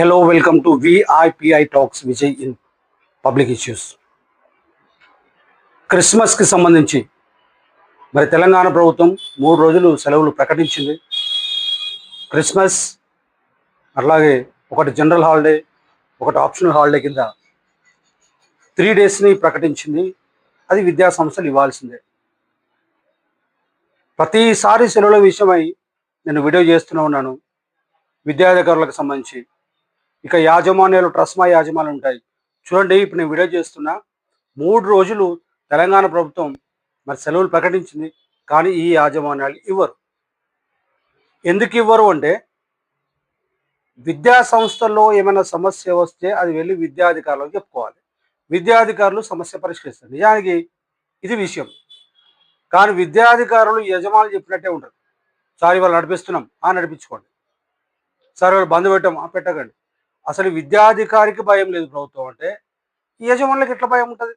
Hello welcome to విఐపిఐ talks Vijay in public issues క్రిస్మస్కి సంబంధించి మరి తెలంగాణ ప్రభుత్వం మూడు రోజులు సెలవులు ప్రకటించింది. క్రిస్మస్ అలాగే ఒకటి జనరల్ హాలిడే ఒకటి ఆప్షనల్ హాలిడే కింద త్రీ డేస్ని ప్రకటించింది. అది విద్యా సంస్థలు ఇవ్వాల్సిందే. ప్రతిసారి సెలవుల విషయమై నేను వీడియో చేస్తూనే ఉన్నాను. విద్యాధికారులకు సంబంధించి ఇక యాజమాన్యాలు ట్రస్మా యాజమాన్యాలు ఉంటాయి. చూడండి ఇప్పుడు నేను వీడియో చేస్తున్నా. మూడు రోజులు తెలంగాణ ప్రభుత్వం మరి సెలవులు ప్రకటించింది. కానీ ఈ యాజమాన్యాలు ఇవ్వరు. ఎందుకు ఇవ్వరు అంటే విద్యా సంస్థల్లో ఏమైనా సమస్య వస్తే అది వెళ్ళి విద్యాధికారులకు చెప్పుకోవాలి. విద్యాధికారులు సమస్య పరిష్కరిస్తారు. నిజానికి ఇది విషయం. కానీ విద్యాధికారులు యజమానులు చెప్పినట్టే ఉంటారు. సార్ ఇవాళ నడిపిస్తున్నాం. ఆ నడిపించుకోండి. సార్ ఇవాళ బంద్ పెట్టాం. ఆ పెట్టకండి. అసలు విద్యాధికారికి భయం లేదు ప్రభుత్వం అంటే ఈ యజమానులకు ఎట్లా భయం ఉంటుంది?